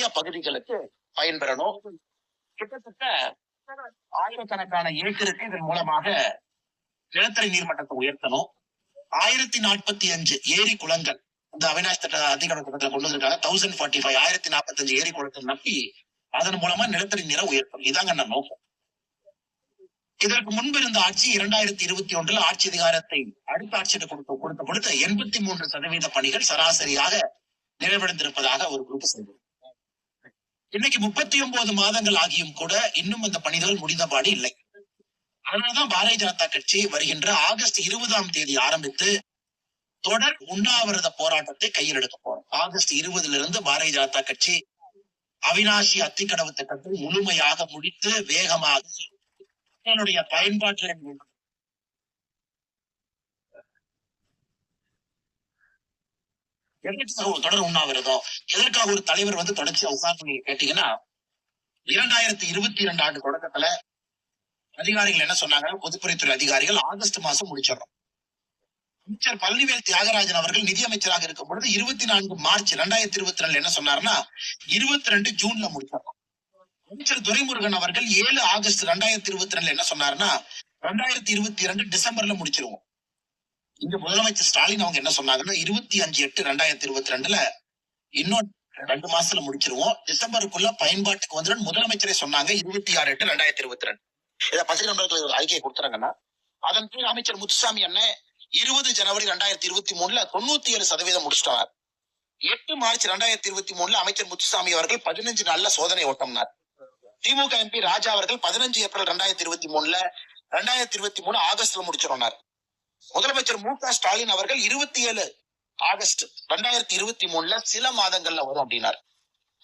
நிறைய பகுதிகளுக்கு பயன்பெறணும். கிட்டத்தட்ட ஆயிரக்கணக்கான ஏக்கருக்கு இதன் மூலமாக நிலத்தடி நீர்மட்டத்தை உயர்த்தணும். ஆயிரத்தி நாற்பத்தி அஞ்சு ஏரி குளங்கள் இந்த அவினாஷ் திட்ட அதிகார திட்டத்துல கொண்டு வந்திருக்காங்க. தௌசண்ட் ஃபார்ட்டி ஃபைவ் ஆயிரத்தி நாற்பத்தி அஞ்சு ஏரி குளத்தை நம்பி அதன் மூலமா நிலத்தடி நீரை உயர்த்தணும். இதாங்க நம்ம நோக்கம். இதற்கு முன்பு இருந்த ஆட்சி இரண்டாயிரத்தி இருபத்தி ஒன்றில் ஆட்சி அதிகாரத்தை அடுத்த ஆட்சியிட கொடுத்த கொடுத்த கொடுத்த எண்பத்தி மூன்று சதவீத பணிகள் சராசரியாக நிறைவடைந்திருப்பதாக ஒரு குரூப் சொல்றது இன்னைக்கு முப்பத்தி ஒன்பது மாதங்கள் ஆகியும் கூட இன்னும் அந்த பணிகள் முடிந்தபாடு இல்லை. அதனாலதான் பாரதிய ஜனதா கட்சி வருகின்ற ஆகஸ்ட் இருபதாம் தேதி ஆரம்பித்து தொடர் உண்ணாவிரத போராட்டத்தை கையில் எடுக்க போறோம். ஆகஸ்ட் இருபதுல இருந்து பாரதிய ஜனதா கட்சி அவினாசி அத்திக்கடவு திட்டத்தை முழுமையாக முடித்து வேகமாக மக்களுடைய பயன்பாட்டில் எதற்காக ஒரு தொடர் உண்ணாவிரதம்? எதற்காக ஒரு தலைவர் வந்து தொடர்ச்சியா உட்கார்ந்து நீங்க கேட்டீங்கன்னா இரண்டாயிரத்தி இருபத்தி இரண்டு ஆண்டு தொடக்கத்துல அதிகாரிகள் என்ன சொன்னாங்க? பொதுப்பணித்துறை அதிகாரிகள் ஆகஸ்ட் மாசம் முடிச்சிடறோம். அமைச்சர் பழனிவேல் தியாகராஜன் அவர்கள் நிதியமைச்சராக இருக்கும் பொழுது இருபத்தி நான்கு மார்ச் இரண்டாயிரத்தி இருபத்தி ரெண்டு என்ன சொன்னாருன்னா இருபத்தி ரெண்டு ஜூன்ல முடிச்சிடறோம். அமைச்சர் துரைமுருகன் அவர்கள் ஏழு ஆகஸ்ட் ரெண்டாயிரத்தி இருபத்தி ரெண்டுல என்ன சொன்னாருன்னா ரெண்டாயிரத்தி இருபத்தி இரண்டு டிசம்பர்ல முடிச்சிருவோம். இங்க முதலமைச்சர் ஸ்டாலின் அவங்க என்ன சொன்னாங்கன்னா இருபத்தி அஞ்சு எட்டு ரெண்டாயிரத்தி இருபத்தி ரெண்டுல இன்னும் ரெண்டு மாசத்துல முடிச்சிருவோம். டிசம்பருக்குள்ள பயன்பாட்டுக்கு வந்துடும். முதலமைச்சரே சொன்னாங்க இருபத்தி ஆறு எட்டு ரெண்டாயிரத்தி இருபத்தி ரெண்டு. இதை பத்திரிகை நண்பர்களுக்கு அறிக்கையை கொடுத்துறாங்கன்னா அதன் பிறகு அமைச்சர் முத்துசாமி அண்ணன் இருபது ஜனவரி ரெண்டாயிரத்தி இருபத்தி மூணுல தொண்ணூத்தி ஏழு சதவீதம் முடிச்சிட்டார். எட்டு மார்ச் ரெண்டாயிரத்தி இருபத்தி மூணுல அமைச்சர் முத்துசாமி அவர்கள் பதினஞ்சு நாள்ல சோதனை ஓட்டம்னார். திமுக எம்பி ராஜா அவர்கள் பதினஞ்சு ஏப்ரல் ரெண்டாயிரத்தி இருபத்தி மூணுல ரெண்டாயிரத்தி இருபத்தி மூணு ஆகஸ்ட்ல முடிச்சிருந்தார். முதலமைச்சர் மு க ஸ்டாலின் அவர்கள் இருபத்தி ஏழு ஆகஸ்ட் ரெண்டாயிரத்தி இருபத்தி மூணுல சில மாதங்கள்ல வரும் அப்படின்னார்.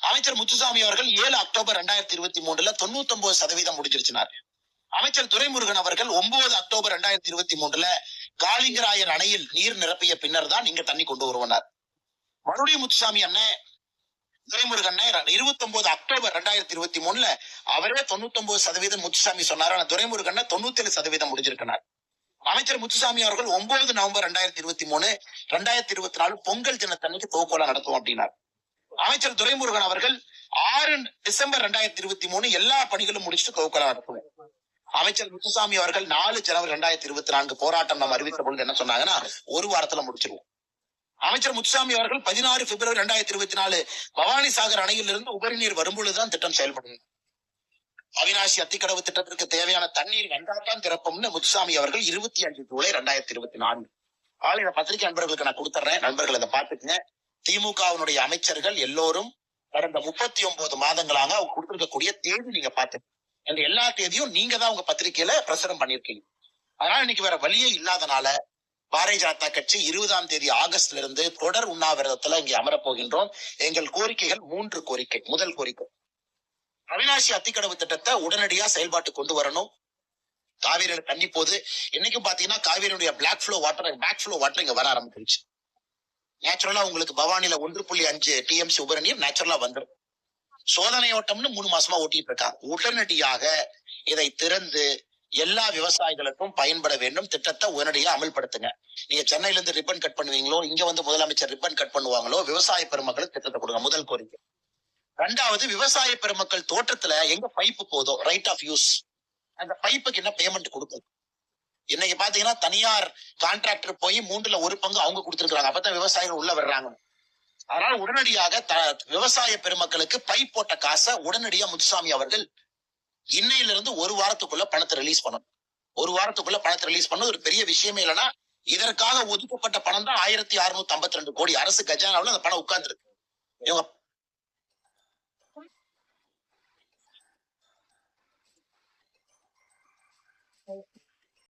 அமைச்சர் முத்துசாமி அவர்கள் ஏழு அக்டோபர் ரெண்டாயிரத்தி இருபத்தி மூணுல தொண்ணூத்தி ஒன்பது சதவீதம் முடிஞ்சிருச்சினார். அமைச்சர் துரைமுருகன் அவர்கள் ஒன்பது அக்டோபர் ரெண்டாயிரத்தி இருபத்தி மூணுல காலிங்கராயன் அணையில் நீர் நிரப்பிய பின்னர் தான் இங்க தண்ணி கொண்டு வருவனார். மறுபடியும் முத்துசாமி அண்ணன் துரைமுருகன் இருபத்தி ஒன்பது அக்டோபர் ரெண்டாயிரத்தி இருபத்தி மூணுல அவரே தொண்ணூத்தி ஒன்பது சதவீதம் முத்துசாமி சொன்னார். ஆனா துரைமுருகன் தொண்ணூத்தி ஏழு சதவீதம் முடிஞ்சிருக்கிறார் அமைச்சர் முத்துசாமி அவர்கள் ஒன்பது நவம்பர் ரெண்டாயிரத்தி இருபத்தி மூணு ரெண்டாயிரத்தி இருபத்தி நாலு பொங்கல் தினத்தன்னைக்கு தொகுக்கோலம் நடத்துவோம் அப்படின்னார். அமைச்சர் துரைமுருகன் அவர்கள் ஆறு டிசம்பர் ரெண்டாயிரத்தி இருபத்தி மூணு எல்லா பணிகளும் முடிச்சுட்டு தொகுக்கோலம் நடத்துவேன் அமைச்சர் முத்துசாமி அவர்கள் நாலு ஜனவரி ரெண்டாயிரத்தி இருபத்தி நான்கு போராட்டம் நம்ம அறிவித்த பொழுது என்ன சொன்னாங்கன்னா ஒரு வாரத்துல முடிச்சிருவோம். அமைச்சர் முத்துசாமி அவர்கள் பதினாறு பிப்ரவரி ரெண்டாயிரத்தி இருபத்தி நாலு பவானி சாகர் அணையிலிருந்து உபரிநீர் வரும்பொழுதுதான் திட்டம் செயல்படும் அவினாசி அத்திக்கடவு திட்டத்திற்கு தேவையான தண்ணீர் வந்தால்தான் திறப்போம்னு முத்துசாமி அவர்கள் இருபத்தி அஞ்சு ஜூலை ரெண்டாயிரத்தி இருபத்தி நான்கு. ஆளுநர் பத்திரிகை நண்பர்களுக்கு நான் கொடுத்துறேன். நண்பர்கள் அதை பார்த்துக்கங்க. திமுகவினுடைய அமைச்சர்கள் எல்லோரும் கடந்த முப்பத்தி ஒன்பது மாதங்களாக அவங்க கொடுத்திருக்கக்கூடிய தேதி நீங்க பார்த்து அந்த எல்லா தேதியும் நீங்க தான் உங்க பத்திரிகையில பிரசுரம் பண்ணிருக்கீங்க அதனால இன்னைக்கு வேற வழியே இல்லாதனால பாரதிய ஜனதா கட்சி இருபதாம் தேதி ஆகஸ்ட்ல இருந்து தொடர் உண்ணாவிரதத்துல இங்கே அமரப் போகின்றோம். எங்கள் கோரிக்கைகள் மூன்று கோரிக்கை. முதல் கோரிக்கை. அவினாசி அத்திக்கடவு திட்டத்தை உடனடியா செயல்பாட்டு கொண்டு வரணும். காவிரியில தண்ணி போது என்னைக்கும் பாத்தீங்கன்னா காவிரியுடைய black flow water back flow water இங்க வர ஆரம்பிச்சிருச்சு. நேச்சுரலா உங்களுக்கு பவானில ஒன்று புள்ளி அஞ்சு டிஎம்சி உபரணியம் நேச்சுரலா வந்துடும் சோதனை ஓட்டம்னு மூணு மாசமா ஓட்டிட்டு இருக்காங்க. உடனடியாக இதை திறந்து எல்லா விவசாயிகளுக்கும் பயன்பட வேண்டும். திட்டத்தை உடனடியா அமல்படுத்துங்க. நீங்க சென்னையில இருந்து ரிப்பன் கட் பண்ணுவீங்களோ இங்க வந்து முதலமைச்சர் ரிப்பன் கட் பண்ணுவாங்களோ விவசாய பெருமக்களுக்கு திட்டத்தை கொடுங்க. முதல் கோரிக்கை. ரெண்டாவது விவசாய பெருமக்கள் தோட்டத்துல எங்க பைப்பு போதோ ரைட் ஆஃப் யூஸ் அந்த பைப்புக்கு என்ன பேமெண்ட் கொடுக்கும்? இன்னைக்கு பாத்தீங்கன்னா தனியார் கான்ட்ராக்டர் போய் மூன்றுல ஒரு பங்கு அவங்க கொடுத்துருக்காங்க அப்பதான் விவசாயிகள் உள்ள வர்றாங்க. அதனால உடனடியாக த- விவசாய பெருமக்களுக்கு பைப் போட்ட காசை உடனடியா முத்துசாமி அவர்கள் இன்னையில இருந்து ஒரு வாரத்துக்குள்ள பணத்தை ரிலீஸ் பண்ணணும். ஒரு வாரத்துக்குள்ள பணத்தை ரிலீஸ் பண்ண ஒரு பெரிய விஷயமே இல்லைன்னா இதற்காக ஒதுக்கப்பட்ட பணம் தான் ஆயிரத்தி அறுநூத்தி ஐம்பத்தி ரெண்டு கோடி. அரசு கஜானாவில் அந்த பணம் உட்கார்ந்து இருக்கு இவங்க